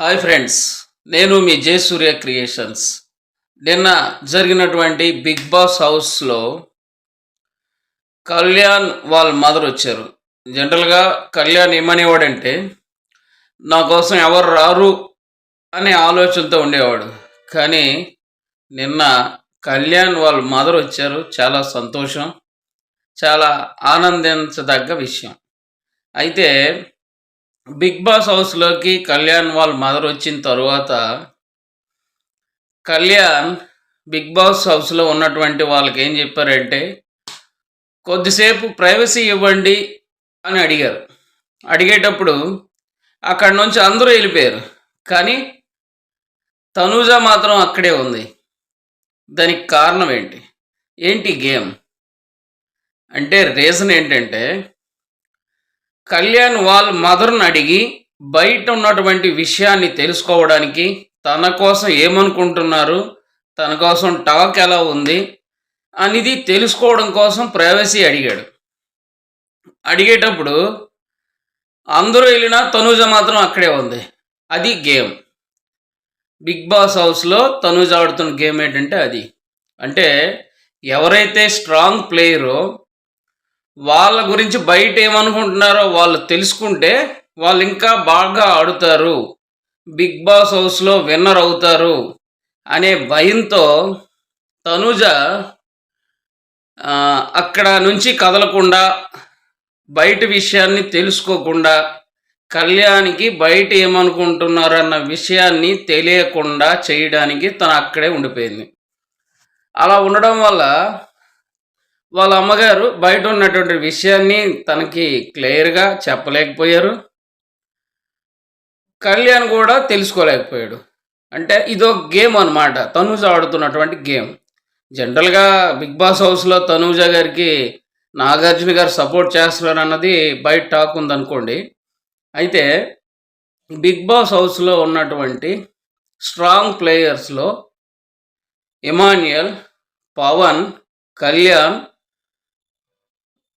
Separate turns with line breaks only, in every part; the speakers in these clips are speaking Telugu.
హాయ్ ఫ్రెండ్స్ నేను మీ జయసూర్య క్రియేషన్స్. నిన్న జరిగినటువంటి బిగ్ బాస్ హౌస్లో కళ్యాణ్ వాళ్ళ మదర్ వచ్చారు. జనరల్గా కళ్యాణ్ ఏమనేవాడంటే నా కోసం ఎవరు రారు అనే ఆలోచనతో ఉండేవాడు. కానీ నిన్న కళ్యాణ్ వాళ్ళ మదర్ వచ్చారు. చాలా సంతోషం చాలా ఆనందించదగ్గ విషయం. అయితే బిగ్ బాస్ హౌస్లోకి కళ్యాణ్ వాళ్ళ మదర్ వచ్చిన తర్వాత కళ్యాణ్ బిగ్ బాస్ హౌస్లో ఉన్నటువంటి వాళ్ళకి ఏం చెప్పారంటే కొద్దిసేపు ప్రైవసీ ఇవ్వండి అని అడిగారు. అడిగేటప్పుడు అక్కడి నుంచి అందరూ వెళ్ళిపోయారు. కానీ తనూజ మాత్రం అక్కడే ఉంది. దానికి కారణం ఏంటి? ఏంటి గేమ్? అంటే రీజన్ ఏంటంటే కళ్యాణ్ వాళ్ళ మదర్ని అడిగి బయట ఉన్నటువంటి విషయాన్ని తెలుసుకోవడానికి తన కోసం ఏమనుకుంటున్నారు? తన కోసం టాక్ ఎలా ఉంది? అనేది తెలుసుకోవడం కోసం ప్రైవసీ అడిగాడు. అడిగేటప్పుడు అందరూ వెళ్ళినా తనూజ మాత్రం అక్కడే ఉంది. అది గేమ్. బిగ్ బాస్ హౌస్లో తనూజ ఆడుతున్న గేమ్ ఏంటంటే అది. అంటే ఎవరైతే స్ట్రాంగ్ ప్లేయరో వాళ్ళ గురించి బయట ఏమనుకుంటున్నారో వాళ్ళు తెలుసుకుంటే వాళ్ళు ఇంకా బాగా ఆడుతారు. బిగ్ బాస్ హౌస్లో విన్నర్ అవుతారు అనే భయంతో తనుజ అక్కడ నుంచి కదలకుండా బయట విషయాన్ని తెలుసుకోకుండా కళ్యాణ్కి బయట ఏమనుకుంటున్నారన్న విషయాన్ని తెలియకుండా చేయడానికి తను అక్కడే ఉండిపోయింది. అలా ఉండడం వల్ల వాళ్ళ అమ్మగారు బయట ఉన్నటువంటి విషయాన్ని తనకి క్లియర్గా చెప్పలేకపోయారు. కళ్యాణ్ కూడా తెలుసుకోలేకపోయాడు. అంటే ఇదో గేమ్ అనమాట తనూజ ఆడుతున్నటువంటి గేమ్. జనరల్గా బిగ్ బాస్ హౌస్లో తనూజ గారికి నాగార్జున గారు సపోర్ట్ చేస్తున్నారు అన్నది బయట టాక్ ఉందనుకోండి. అయితే బిగ్ బాస్ హౌస్లో ఉన్నటువంటి స్ట్రాంగ్ ప్లేయర్స్లో ఇమాన్యుయల్ పవన్ కళ్యాణ్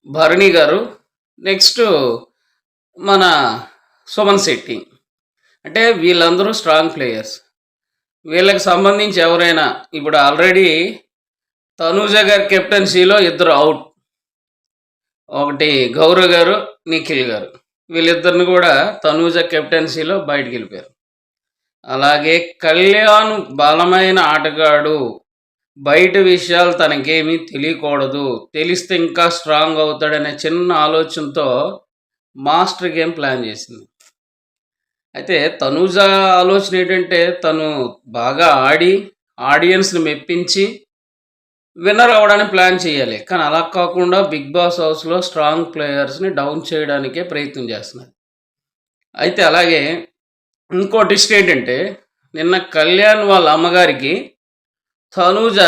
భరణి గారు. నెక్స్ట్ మన సుమన్ శెట్టి. అంటే వీళ్ళందరూ స్ట్రాంగ్ ప్లేయర్స్ వీళ్ళకి సంబంధించి ఎవరైనా ఇప్పుడు ఆల్రెడీ తనూజ గారి కెప్టెన్సీలో ఇద్దరు అవుట్ ఒకటి గౌరవ్ గారు నిఖిల్ గారు. వీళ్ళిద్దరిని కూడా తనూజ కెప్టెన్సీలో బయటికి వెళ్ళిపోయారు. అలాగే కళ్యాణ్ బలమైన ఆటగాడు బయట విషయాలు తనకేమీ తెలియకూడదు. తెలిస్తే ఇంకా స్ట్రాంగ్ అవుతాడనే చిన్న ఆలోచనతో మాస్టర్ గేమ్ ప్లాన్ చేసింది. అయితే తనూజ ఆలోచన ఏంటంటే తను బాగా ఆడి ఆడియన్స్ని మెప్పించి విన్నర్ అవ్వడానికి ప్లాన్ చేయాలి. కానీ అలా కాకుండా బిగ్ బాస్ హౌస్లో స్ట్రాంగ్ ప్లేయర్స్ని డౌన్ చేయడానికే ప్రయత్నం చేస్తున్నారు. అయితే అలాగే ఇంకో డిస్ట్ ఏంటంటే నిన్న కళ్యాణ్ వాళ్ళ అమ్మగారికి తనూజ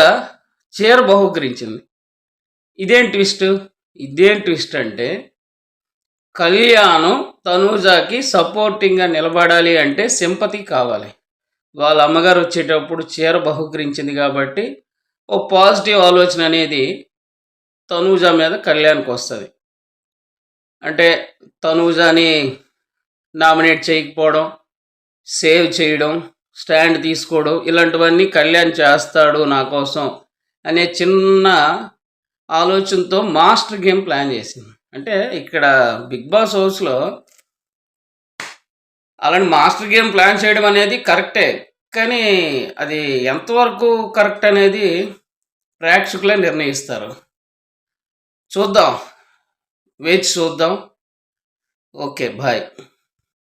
చీర బహుకరించింది. ఇదేం ట్విస్ట్? ఇదేం ట్విస్ట్ అంటే కళ్యాణ్ తనూజకి సపోర్టింగ్గా నిలబడాలి అంటే సింపతి కావాలి. వాళ్ళ అమ్మగారు వచ్చేటప్పుడు చీర బహుకరించింది కాబట్టి ఓ పాజిటివ్ ఆలోచన అనేది తనూజ మీద కళ్యాణ్కి వస్తుంది. అంటే తనూజని నామినేట్ చేయకపోవడం సేవ్ చేయడం స్టాండ్ తీసుకోవడం ఇలాంటివన్నీ కళ్యాణ్ చేస్తాడు నా కోసం అనే చిన్న ఆలోచనతో మాస్టర్ గేమ్ ప్లాన్ చేసింది. అంటే ఇక్కడ బిగ్ బాస్ హౌస్లో అలాంటి మాస్టర్ గేమ్ ప్లాన్ చేయడం అనేది కరెక్టే. కానీ అది ఎంతవరకు కరెక్ట్ అనేది ప్రేక్షకులే నిర్ణయిస్తారు. చూద్దాం. వేచి చూద్దాం. Okay bye.